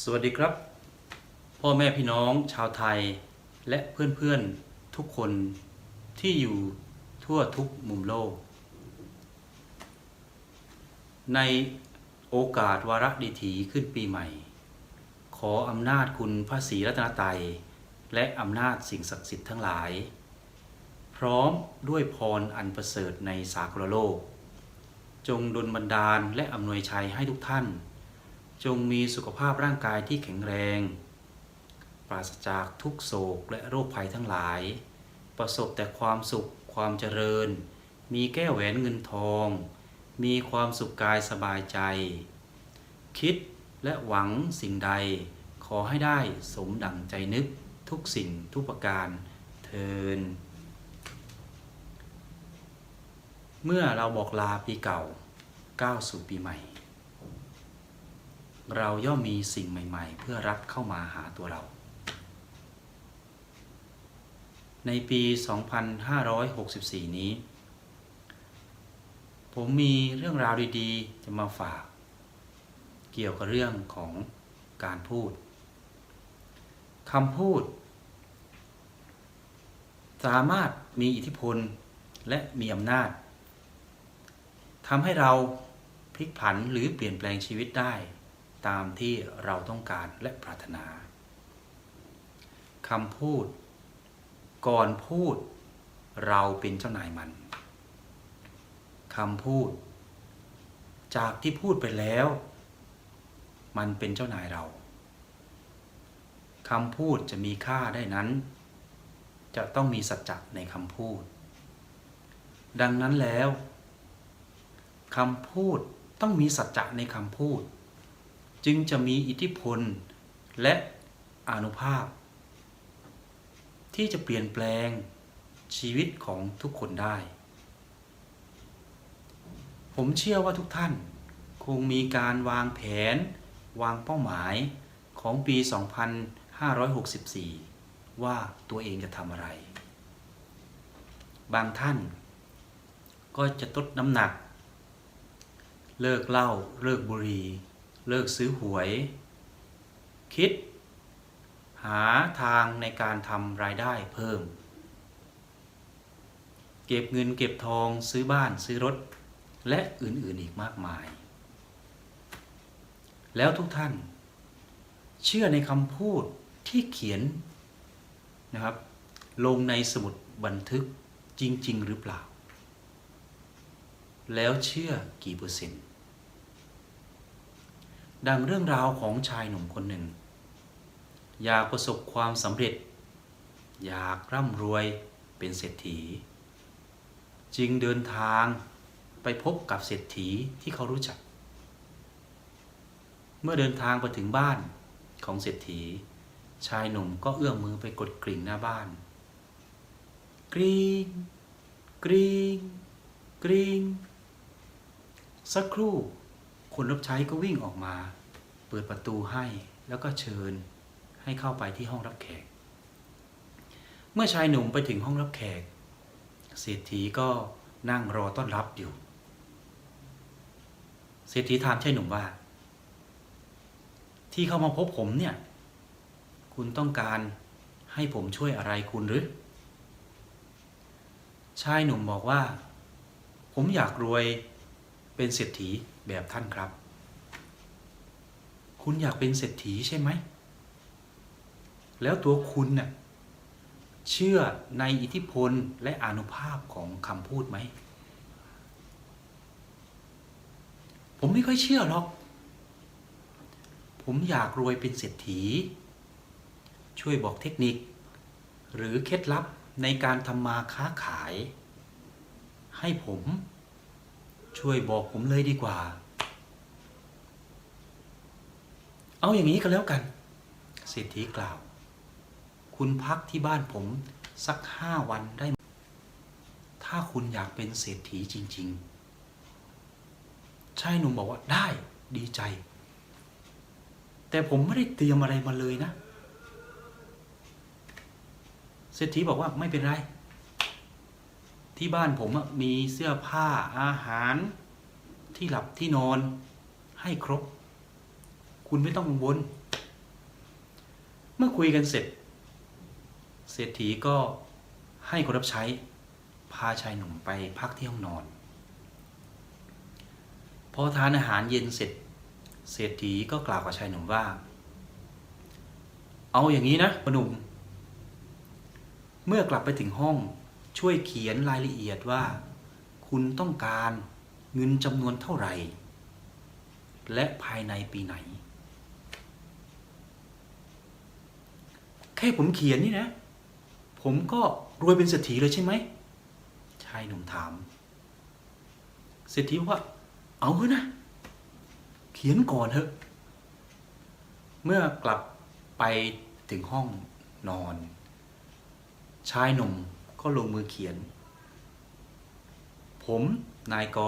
สวัสดีครับ พ่อแม่พี่น้องชาวไทย และเพื่อนๆทุกคนที่อยู่ทั่วทุกมุมโลก ในโอกาสวาระดีถีขึ้นปีใหม่ ขออำนาจคุณพระศรีรัตนตรัยและอำนาจสิ่งศักดิ์สิทธิ์ทั้งหลาย พร้อมด้วยพรอันประเสริฐในสากลโลก จงดลบันดาลและอำนวยชัยให้ทุกท่าน จงมีสุขภาพร่างกายที่แข็งแรง ปราศจากทุกโศกและโรคภัยทั้งหลาย ประสบแต่ความสุขความเจริญ มีแก้วแหวนเงินทอง มีความสุขกายสบายใจ คิดและหวังสิ่งใด ขอให้ได้สมดังใจนึกทุกสิ่งทุกประการเทินเมื่อเราบอกลาปีเก่าก้าวสู่ปีใหม่ เราย่อมมีสิ่งใหม่ ๆ เพื่อรับเข้ามาหาตัวเรา ในปี 2564 นี้ ผมมีเรื่องราวดีๆ จะมาฝาก เกี่ยวกับเรื่องของการพูดคำพูด สามารถมีอิทธิพลและมีอำนาจทำให้เราพลิกผันหรือเปลี่ยนแปลงชีวิตได้ ตามที่เราต้องการและปรารถนาคำพูด ก่อนพูด เราเป็นเจ้านายมันคำพูด จากที่พูดไปแล้ว มันเป็นเจ้านายเราคำพูดจะมีค่าได้นั้น จะต้องมีสัจจะในคำพูด ดังนั้นแล้วคำพูดต้องมีสัจจะในคำพูด จึงจะมีอิทธิพลและอนุภาพ ที่จะเปลี่ยนแปลงชีวิตของทุกคนได้ ผมเชื่อว่าทุกท่านคงมีการวางแผน วางเป้าหมายของปี 2564 ว่าตัวเองจะทำอะไร บางท่านก็จะลดน้ำหนัก เลิกเหล้าเลิกบุหรี่ เลิกซื้อหวย คิด หาทางในการทำรายได้เพิ่ม เก็บเงินเก็บทองซื้อบ้านซื้อรถ และอื่นๆอีกมากมาย แล้วทุกท่าน เชื่อในคำพูดที่เขียนนะครับ ลงในสมุดบันทึกจริง ๆ หรือเปล่า แล้วเชื่อกี่เปอร์เซ็นต์ ดังเรื่องราวของชายหนุ่มคนหนึ่ง อยากประสบความสำเร็จ อยากร่ำรวยเป็นเศรษฐี จึงเดินทางไปพบกับเศรษฐีที่เขารู้จัก เมื่อเดินทางไปถึงบ้านของเศรษฐี ชายหนุ่มก็เอื้อมมือไปกดกริ่งหน้าบ้าน กริ๊งกริ๊งกริ๊งสักครู่ คนรับใช้ก็วิ่งออกมา เปิดประตูให้แล้วก็เชิญให้เข้าไปที่ห้องรับแขก เมื่อชายหนุ่มไปถึงห้องรับแขกเศรษฐีก็นั่งรอต้อนรับอยู่เศรษฐีถามชายหนุ่มว่า ที่เข้ามาพบผมเนี่ย คุณต้องการให้ผมช่วยอะไรคุณหรือ ชายหนุ่มบอกว่า ผมอยากรวยเป็นเศรษฐี แบบท่านครับ คุณอยากเป็นเศรษฐีใช่ไหม แล้วตัวคุณเน่ะเชื่อในอิทธิพลและอนุภาพของคำพูดไหม ผมไม่ค่อยเชื่อหรอก ผมอยากรวยเป็นเศรษฐี ช่วยบอกเทคนิค หรือเคล็ดลับในการทำมาค้าขาย ให้ผม ช่วยบอกผมเลยดีกว่า เอาอย่างนี้ก็แล้วกัน เศรษฐีกล่าว คุณพักที่บ้านผมสักห้าวันได้ไหมถ้าคุณอยากเป็นเศรษฐีจริง ๆชายหนุ่มบอกว่าได้ดีใจ แต่ผมไม่ได้เตรียมอะไรมาเลยนะ เศรษฐีบอกว่าไม่เป็นไร ที่บ้านผมมีเสื้อผ้าอาหารที่หลับที่นอนให้ครบ คุณไม่ต้องกังวลเมื่อคุยกันเสร็จ เศรษฐีก็ให้คนรับใช้ พาชายหนุ่มไปพักที่ห้องนอน พอทานอาหารเย็นเสร็จ เศรษฐีก็กล่าวกับชายหนุ่มว่า เอาอย่างนี้นะหนุ่ม เมื่อกลับไปถึงห้อง ช่วยเขียนรายละเอียดว่า คุณต้องการเงินจำนวนเท่าไหร่ และภายในปีไหน แค่ผมเขียนนี่นะ ผมก็รวยเป็นเศรษฐีเลยใช่ไหมชายหนุ่มถามเศรษฐีว่า เอาเถอะนะ เขียนก่อนเถอะ เมื่อกลับไปถึงห้องนอน ชายหนุ่ม ก็ลงมือเขียน ผมนายก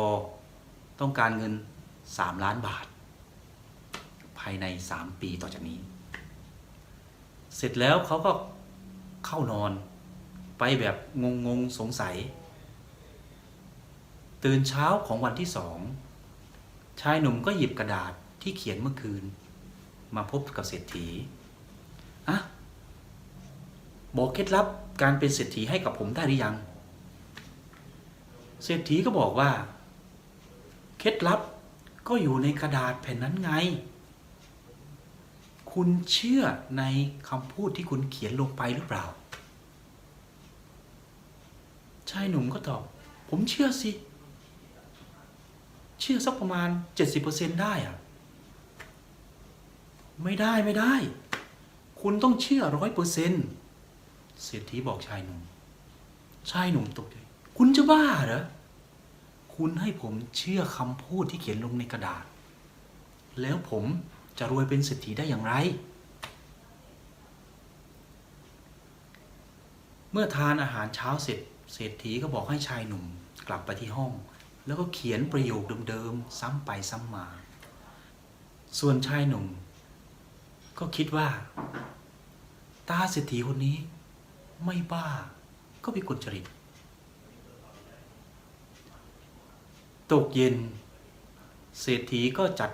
ต้องการเงินสามล้านบาท ภายในสามปีต่อจากนี้ เสร็จแล้วเขาก็เข้านอน ไปแบบงงงๆสงสัย ตื่นเช้าของวันที่สอง ชายหนุ่มก็หยิบกระดาษที่เขียนเมื่อคืน มาพบกับเศรษฐีอะบอกเคล็ดลับ การเป็นเศรษฐีให้กับผมได้หรือยัง เศรษฐีก็บอกว่า เคล็ดลับก็อยู่ในกระดาษแผ่นนั้นไง คุณเชื่อในคำพูดที่คุณเขียนลงไปหรือเปล่า ชายหนุ่มก็ตอบ ผมเชื่อสิ เชื่อสักประมาณ 70%ได้อะไม่ได้ไม่ได้ คุณต้องเชื่อร้อยเปอร์เซ็นต์ เศรษฐีบอกชายหนุ่ม ชายหนุ่มตกใจ คุณจะบ้าเหรอ คุณให้ผมเชื่อคำพูดที่เขียนลงในกระดาษ แล้วผมจะรวยเป็นเศรษฐีได้อย่างไร เมื่อทานอาหารเช้าเสร็จ เศรษฐีก็บอกให้ชายหนุ่มกลับไปที่ห้อง แล้วก็เขียนประโยคเดิมๆ ซ้ำไปซ้ำมา ส่วนชายหนุ่ม ก็คิดว่า ตาเศรษฐีคนนี้ ไม่บ้า ก็เป็นคนจริต ตกเย็น เศรษฐีก็จัด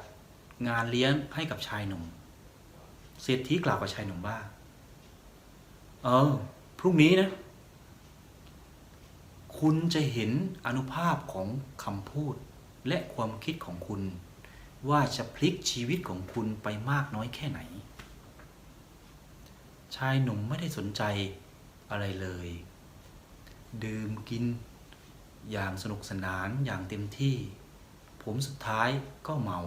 งานเลี้ยงให้กับชายหนุ่ม เศรษฐีกล่าวกับชายหนุ่มว่า เออ พรุ่งนี้นะ คุณจะเห็นอนุภาพของคำพูดและความคิดของคุณ ว่าจะพลิกชีวิตของคุณไปมากน้อยแค่ไหน ชายหนุ่มไม่ได้สนใจ อะไรเลย ดื่มกิน อย่างสนุกสนานอย่างเต็มที่ ผมสุดท้ายก็เมา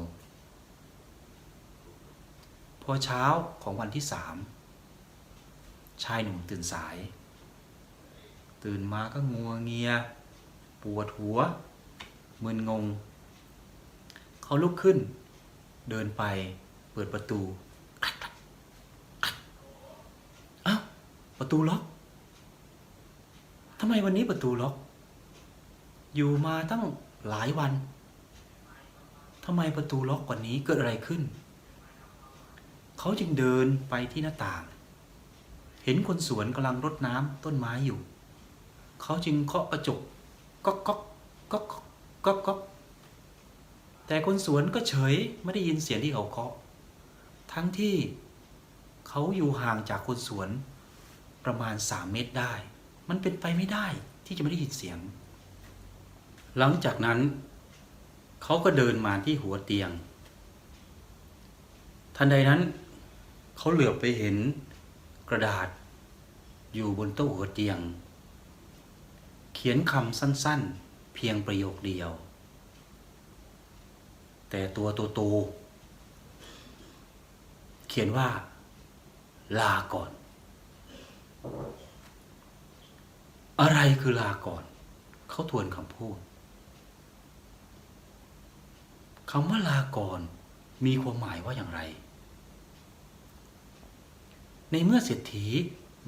พอเช้าของวันที่สามชายหนุ่มตื่นสาย ตื่นมาก็งัวเงีย ปวดหัวมึนงง เขาลุกขึ้น เดินไปเปิดประตูอ้าวประตูล็อก ทำไมวันนี้ประตูล็อก อยู่มาตั้งหลายวันทำไมประตูล็อกกว่านี้เกิดอะไรขึ้น เขาจึงเดินไปที่หน้าต่าง เห็นคนสวนกำลังรดน้ำต้นไม้อยู่ เขาจึงเคาะกระจกก๊อกก๊อกก๊อกก๊อกก๊อกแต่คนสวนก็เฉยไม่ได้ยินเสียงที่เขาเคาะ ทั้งที่เขาอยู่ห่างจากคนสวนประมาณสามเมตรได้ มันเป็นไปไม่ได้ที่จะไม่ได้ยินเสียง หลังจากนั้น เขาก็เดินมาที่หัวเตียง ทันใดนั้น เขาเหลือบไปเห็นกระดาษ อยู่บนโต๊ะหัวเตียง เขียนคำสั้นๆ เพียงประโยคเดียว แต่ตัวโตๆเขียนว่า ลาก่อน อะไรคือลาก่อน เขาทวนคำพูดคำว่าลาก่อนมีความหมายว่าอย่างไร ในเมื่อเศรษฐี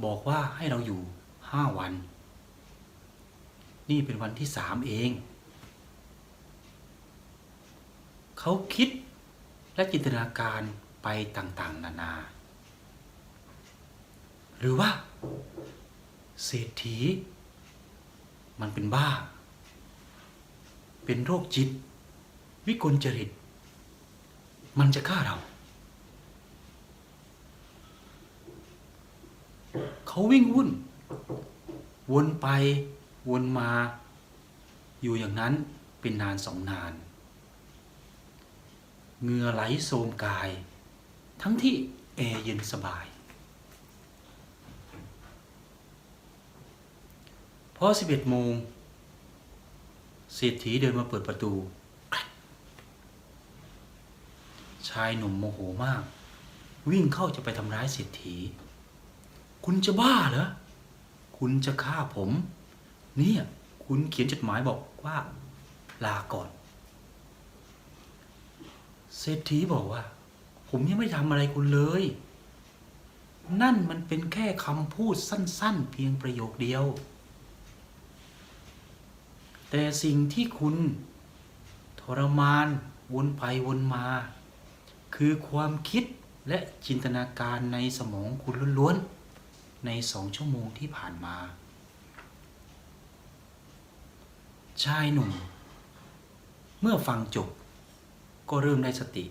บอกว่าให้เราอยู่ห้าวัน นี่เป็นวันที่สามเอง เขาคิดและจินตนาการไปต่าง ๆ นานา หรือว่า เศรษฐี มันเป็นบ้า เป็นโรคจิต วิกลจริต มันจะฆ่าเรา เขาวิ่งวุ่น วนไปวนมา อยู่อย่างนั้นเป็นนานสองนานเหงื่อไหลโสมกาย ทั้งที่แอร์เย็นสบาย พอสิบเอ็ดโมงเศรษฐีเดินมาเปิดประตู ชายหนุ่มโมโหมาก วิ่งเข้าจะไปทำร้ายเศรษฐี คุณจะบ้าเหรอ คุณจะฆ่าผม เนี่ย คุณเขียนจดหมายบอกว่าลาก่อน เศรษฐีบอกว่า ผมยังไม่ทำอะไรคุณเลย นั่นมันเป็นแค่คำพูดสั้น ๆ เพียงประโยคเดียว แต่สิ่งที่คุณทรมานวนไปวนมา คือความคิดและจินตนาการในสมองคุณล้วนๆ ในสองชั่วโมงที่ผ่านมา ชายหนุ่ม เมื่อฟังจบ ก็เริ่มได้สติ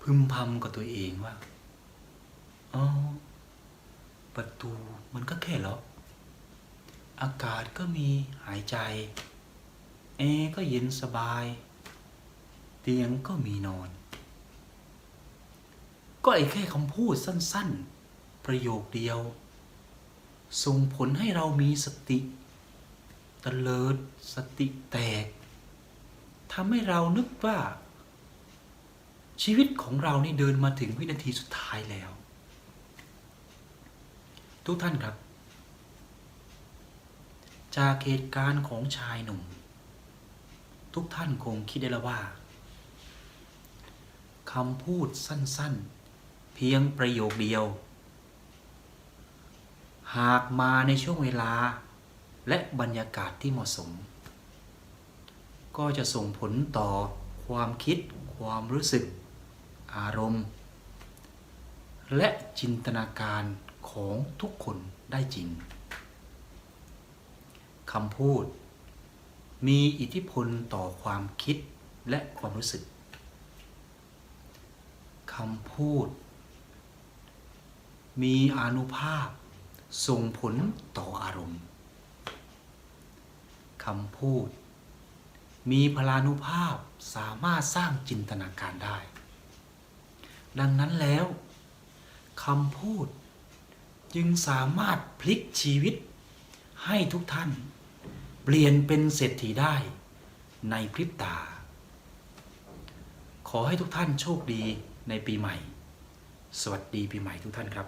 พึมพำกับตัวเองว่า อ๋อ ประตูมันก็แค่ล็อก อากาศก็มีหายใจ แอร์ก็เย็นสบาย เตียงก็มีนอน ก็ไอ้แค่คำพูดสั้นๆ ประโยคเดียว ส่งผลให้เรามีสติตะเลิดสติแตกทำให้เรานึกว่า ชีวิตของเรานี่เดินมาถึงวินาทีสุดท้ายแล้ว ทุกท่านครับ จากเหตุการณ์ของชายหนุ่ม ทุกท่านคงคิดได้แล้วว่าคำพูดสั้นๆ เพียงประโยคเดียว หากมาในช่วงเวลาและบรรยากาศที่เหมาะสม ก็จะส่งผลต่อความคิด ความรู้สึก อารมณ์ และจินตนาการของทุกคนได้จริง คำพูด มีอิทธิพลต่อความคิดและความรู้สึกคำพูด มีอนุภาพ ส่งผลต่ออารมณ์คำพูด มีพลานุภาพสามารถสร้างจินตนาการได้ ดังนั้นแล้วคำพูดจึงสามารถพลิกชีวิตให้ทุกท่าน ปลี่ยนเป็นเศรษฐีได้ในพริบตา ขอให้ทุกท่านโชคดีในปีใหม่ สวัสดีปีใหม่ทุกท่านครับ